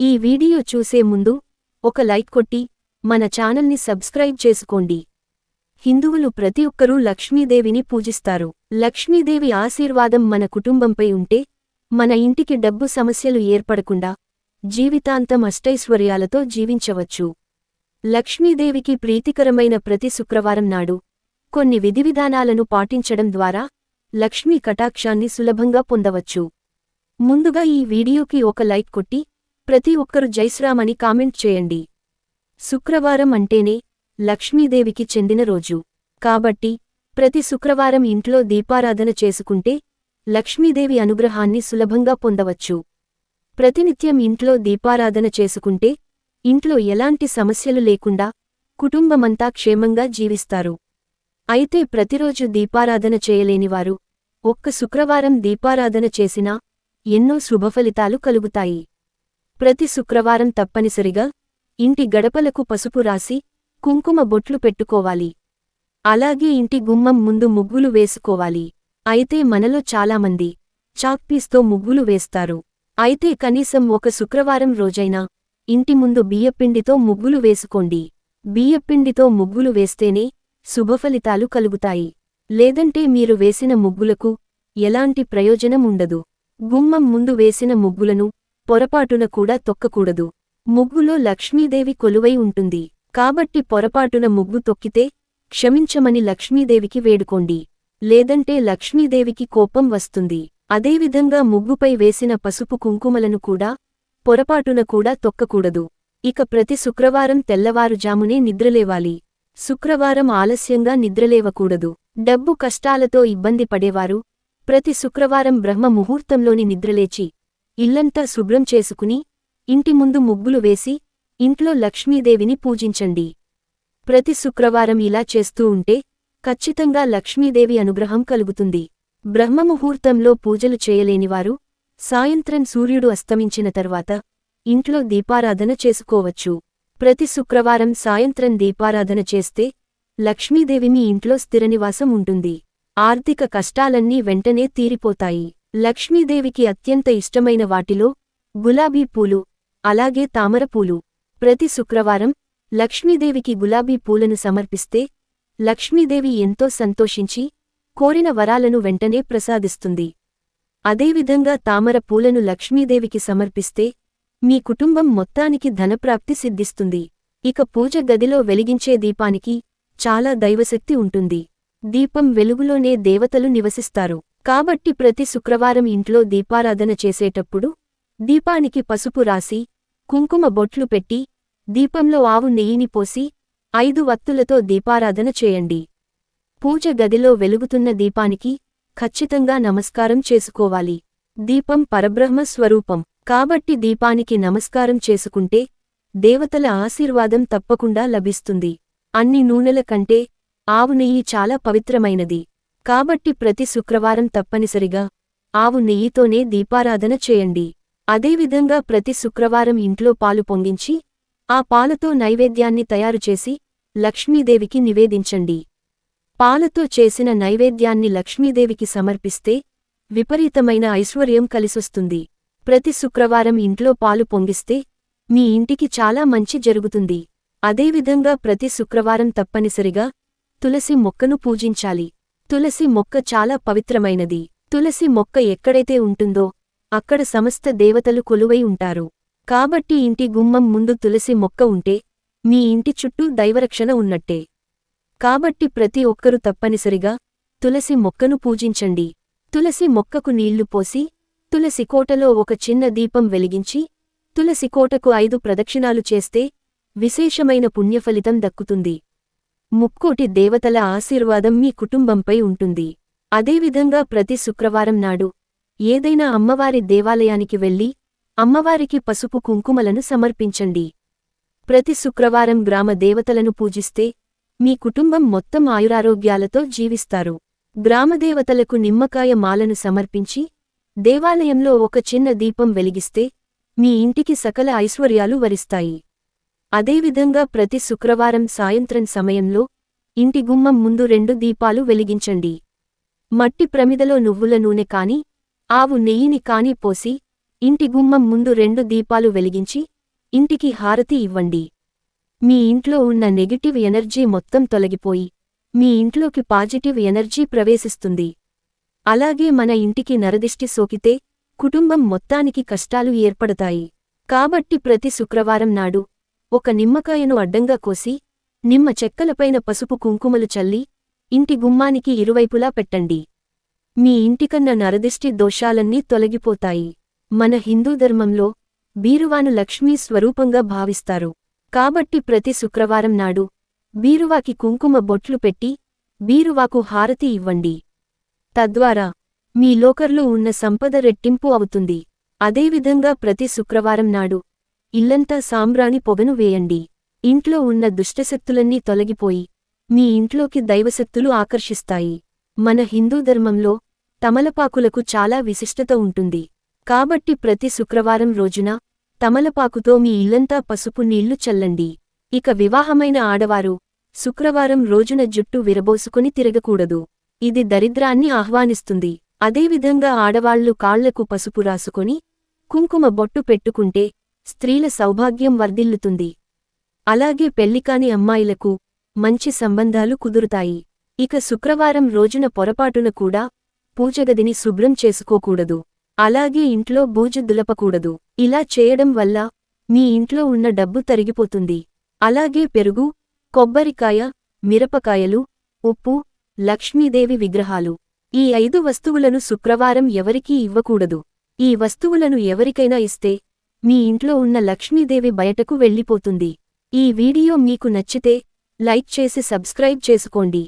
ఈ వీడియో చూసే ముందు ఒక లైక్ కొట్టి మన ఛానల్ని సబ్స్క్రైబ్ చేసుకోండి. హిందువులు ప్రతి ఒక్కరూ లక్ష్మీదేవిని పూజిస్తారు. లక్ష్మీదేవి ఆశీర్వాదం మన కుటుంబంపై ఉంటే మన ఇంటికి డబ్బు సమస్యలు ఏర్పడకుండా జీవితాంతం అష్టైశ్వర్యాలతో జీవించవచ్చు. లక్ష్మీదేవికి ప్రీతికరమైన ప్రతి శుక్రవారం నాడు కొన్ని విధివిధానాలను పాటించడం ద్వారా లక్ష్మీ కటాక్షాన్ని సులభంగా పొందవచ్చు. ముందుగా ఈ వీడియోకి ఒక లైక్ కొట్టి ప్రతి ఒక్కరు జైశ్రామ్ అని కామెంట్ చేయండి. శుక్రవారం అంటేనే లక్ష్మీదేవికి చెందిన రోజు. కాబట్టి ప్రతి శుక్రవారం ఇంట్లో దీపారాధన చేసుకుంటే లక్ష్మీదేవి అనుగ్రహాన్ని సులభంగా పొందవచ్చు. ప్రతినిత్యం ఇంట్లో దీపారాధన చేసుకుంటే ఇంట్లో ఎలాంటి సమస్యలు లేకుండా కుటుంబమంతా క్షేమంగా జీవిస్తారు. అయితే ప్రతిరోజు దీపారాధన చేయలేనివారు ఒక్క శుక్రవారం దీపారాధన చేసినా ఎన్నో శుభఫలితాలు కలుగుతాయి. ప్రతి శుక్రవారం తప్పనిసరిగా ఇంటి గడపలకు పసుపు రాసి కుంకుమ బొట్లు పెట్టుకోవాలి. అలాగే ఇంటి గుమ్మం ముందు ముగ్గులు వేసుకోవాలి. అయితే మనలో చాలామంది చాక్పీస్తో ముగ్గులు వేస్తారు. అయితే కనీసం ఒక శుక్రవారం రోజైనా ఇంటి ముందు బియ్యపిండితో ముగ్గులు వేసుకోండి. బియ్యపిండితో ముగ్గులు వేస్తేనే శుభఫలితాలు కలుగుతాయి. లేదంటే మీరు వేసిన ముగ్గులకు ఎలాంటి ప్రయోజనం ఉండదు. గుమ్మం ముందు వేసిన ముగ్గులను పొరపాటున కూడా తొక్కకూడదు. ముగ్గులో లక్ష్మీదేవి కొలువై ఉంటుంది. కాబట్టి పొరపాటున ముగ్గు తొక్కితే క్షమించమని లక్ష్మీదేవికి వేడుకోండి. లేదంటే లక్ష్మీదేవికి కోపం వస్తుంది. అదేవిధంగా ముగ్గుపై వేసిన పసుపు కుంకుమలను కూడా పొరపాటున కూడా తొక్కకూడదు. ఇక ప్రతి శుక్రవారం తెల్లవారుజామునే నిద్రలేవాలి. శుక్రవారం ఆలస్యంగా నిద్రలేవకూడదు. డబ్బు కష్టాలతో ఇబ్బంది పడేవారు. ప్రతి శుక్రవారం బ్రహ్మ ముహూర్తంలోని నిద్రలేచి ఇల్లంతా శుభ్రం చేసుకుని ఇంటి ముందు ముగ్గులు వేసి ఇంట్లో లక్ష్మీదేవిని పూజించండి. ప్రతి శుక్రవారం ఇలా చేస్తూ ఉంటే ఖచ్చితంగా లక్ష్మీదేవి అనుగ్రహం కలుగుతుంది. బ్రహ్మముహూర్తంలో పూజలు చేయలేనివారు సాయంత్రం సూర్యుడు అస్తమించిన తర్వాత ఇంట్లో దీపారాధన చేసుకోవచ్చు. ప్రతి శుక్రవారం సాయంత్రం దీపారాధన చేస్తే లక్ష్మీదేవి మీ ఇంట్లో స్థిరనివాసం ఉంటుంది. ఆర్థిక కష్టాలన్నీ వెంటనే తీరిపోతాయి. లక్ష్మీదేవికి అత్యంత ఇష్టమైన వాటిలో గులాబీ పూలు అలాగే తామరపూలు ప్రతి శుక్రవారం లక్ష్మీదేవికి గులాబీ పూలను సమర్పిస్తే లక్ష్మీదేవి ఎంతో సంతోషించి కోరిన వరాలను వెంటనే ప్రసాదిస్తుంది. అదేవిధంగా తామర పూలను లక్ష్మీదేవికి సమర్పిస్తే మీ కుటుంబం మొత్తానికి ధనప్రాప్తి సిద్ధిస్తుంది. ఇక పూజ గదిలో వెలిగించే దీపానికి చాలా దైవశక్తి ఉంటుంది. దీపం వెలుగులోనే దేవతలు నివసిస్తారు. కాబట్టి ప్రతి శుక్రవారం ఇంట్లో దీపారాధన చేసేటప్పుడు దీపానికి పసుపు రాసి కుంకుమ బొట్లు పెట్టి దీపంలో ఆవు నెయ్యిని పోసి ఐదు వత్తులతో దీపారాధన చేయండి. పూజ గదిలో వెలుగుతున్న దీపానికి ఖచ్చితంగా నమస్కారం చేసుకోవాలి. దీపం పరబ్రహ్మ స్వరూపం. కాబట్టి దీపానికి నమస్కారం చేసుకుంటే దేవతల ఆశీర్వాదం తప్పకుండా లభిస్తుంది. అన్ని నూనెల కంటే ఆవు నెయ్యి చాలా పవిత్రమైనది. కాబట్టి ప్రతి శుక్రవారం తప్పనిసరిగా ఆవు నెయ్యితోనే దీపారాధన చేయండి. అదేవిధంగా ప్రతి శుక్రవారం ఇంట్లో పాలు పొంగించి ఆ పాలతో నైవేద్యాన్ని తయారుచేసి లక్ష్మీదేవికి నివేదించండి. పాలతో చేసిన నైవేద్యాన్ని లక్ష్మీదేవికి సమర్పిస్తే విపరీతమైన ఐశ్వర్యం కలిసొస్తుంది. ప్రతి శుక్రవారం ఇంట్లో పాలు పొంగిస్తే మీ ఇంటికి చాలా మంచి జరుగుతుంది. అదేవిధంగా ప్రతి శుక్రవారం తప్పనిసరిగా తులసి మొక్కను పూజించాలి. తులసి మొక్క చాలా పవిత్రమైనది. తులసి మొక్క ఎక్కడైతే ఉంటుందో అక్కడ సమస్త దేవతలు కొలువై ఉంటారు. కాబట్టి ఇంటి గుమ్మం ముందు తులసి మొక్క ఉంటే మీ ఇంటి చుట్టూ దైవరక్షణ ఉన్నట్టే. కాబట్టి ప్రతి ఒక్కరూ తప్పనిసరిగా తులసి మొక్కను పూజించండి. తులసి మొక్కకు నీళ్ళు పోసి తులసి కోటలో ఒక చిన్న దీపం వెలిగించి తులసి కోటకు ఐదు ప్రదక్షిణాలు చేస్తే విశేషమైన పుణ్యఫలితం దక్కుతుంది. ముక్కోటి దేవతల ఆశీర్వాదం మీ కుటుంబంపై ఉంటుంది. అదేవిధంగా ప్రతి శుక్రవారం నాడు ఏదైనా అమ్మవారి దేవాలయానికి వెళ్ళి అమ్మవారికి పసుపు కుంకుమలను సమర్పించండి. ప్రతి శుక్రవారం గ్రామ దేవతలను పూజిస్తే మీ కుటుంబం మొత్తం ఆయురారోగ్యాలతో జీవిస్తారు. గ్రామదేవతలకు నిమ్మకాయ మాలను సమర్పించి దేవాలయంలో ఒక చిన్న దీపం వెలిగిస్తే మీ ఇంటికి సకల ఐశ్వర్యాలు వరిస్తాయి. అదేవిధంగా ప్రతి శుక్రవారం సాయంత్రం సమయంలో ఇంటి గుమ్మం ముందు రెండు దీపాలు వెలిగించండి. మట్టి ప్రమిదలో నువ్వుల నూనె కాని ఆవు నెయ్యిని కాని పోసి ఇంటి గుమ్మం ముందు రెండు దీపాలు వెలిగించి ఇంటికి హారతి ఇవ్వండి. మీ ఇంట్లో ఉన్న నెగిటివ్ ఎనర్జీ మొత్తం తొలగిపోయి మీ ఇంట్లోకి పాజిటివ్ ఎనర్జీ ప్రవేశిస్తుంది. అలాగే మన ఇంటికి నరదిష్టి సోకితే కుటుంబం మొత్తానికి కష్టాలు ఏర్పడతాయి. కాబట్టి ప్రతి శుక్రవారం నాడు ఒక నిమ్మకాయను అడ్డంగా కోసి నిమ్మ చెక్కలపైన పసుపు కుంకుమలు చల్లి ఇంటి గుమ్మానికి ఇరువైపులా పెట్టండి. మీ ఇంటికన్న నరదిష్టి దోషాలన్నీ తొలగిపోతాయి. మన హిందూ ధర్మంలో బీరువాను లక్ష్మీ స్వరూపంగా భావిస్తారు. కాబట్టి ప్రతి శుక్రవారం నాడు బీరువాకి కుంకుమ బొట్లు పెట్టి బీరువాకు హారతి ఇవ్వండి. తద్వారా మీ లోకర్లో ఉన్న సంపద రెట్టింపు అవుతుంది. అదేవిధంగా ప్రతి శుక్రవారం నాడు ఇల్లంతా సాంబ్రాణి పొగను వేయండి. ఇంట్లో ఉన్న దుష్టశక్తులన్నీ తొలగిపోయి మీ ఇంట్లోకి దైవశక్తులు ఆకర్షిస్తాయి. మన హిందూ ధర్మంలో తమలపాకులకు చాలా విశిష్టత ఉంటుంది. కాబట్టి ప్రతి శుక్రవారం రోజున తమలపాకుతో మీ ఇల్లంతా పసుపు నీళ్ళు చల్లండి. ఇక వివాహమైన ఆడవారు శుక్రవారం రోజున జుట్టు విరబోసుకుని తిరగకూడదు. ఇది దరిద్రాన్ని ఆహ్వానిస్తుంది. అదేవిధంగా ఆడవాళ్ళు కాళ్ళకు పసుపు రాసుకొని కుంకుమ బొట్టు పెట్టుకుంటే స్త్రీల సౌభాగ్యం వర్ధిల్లుతుంది. అలాగే పెళ్ళికాని అమ్మాయిలకు మంచి సంబంధాలు కుదురుతాయి. ఇక శుక్రవారం రోజున పొరపాటున కూడా పూజగదిని శుభ్రం చేసుకోకూడదు. అలాగే ఇంట్లో బూజు దులపకూడదు. ఇలా చేయడం వల్ల మీ ఇంట్లో ఉన్న డబ్బు తరిగిపోతుంది. అలాగే పెరుగు కొబ్బరికాయ మిరపకాయలు ఉప్పు లక్ష్మీదేవి విగ్రహాలు. ఈ ఐదు వస్తువులను శుక్రవారం ఎవరికీ ఇవ్వకూడదు. ఈ వస్తువులను ఎవరికైనా ఇస్తే మీ ఇంట్లో ఉన్న లక్ష్మీదేవి బయటకు వెళ్ళిపోతుంది. ఈ వీడియో మీకు నచ్చితే లైక్ చేసి సబ్స్క్రైబ్ చేసుకోండి.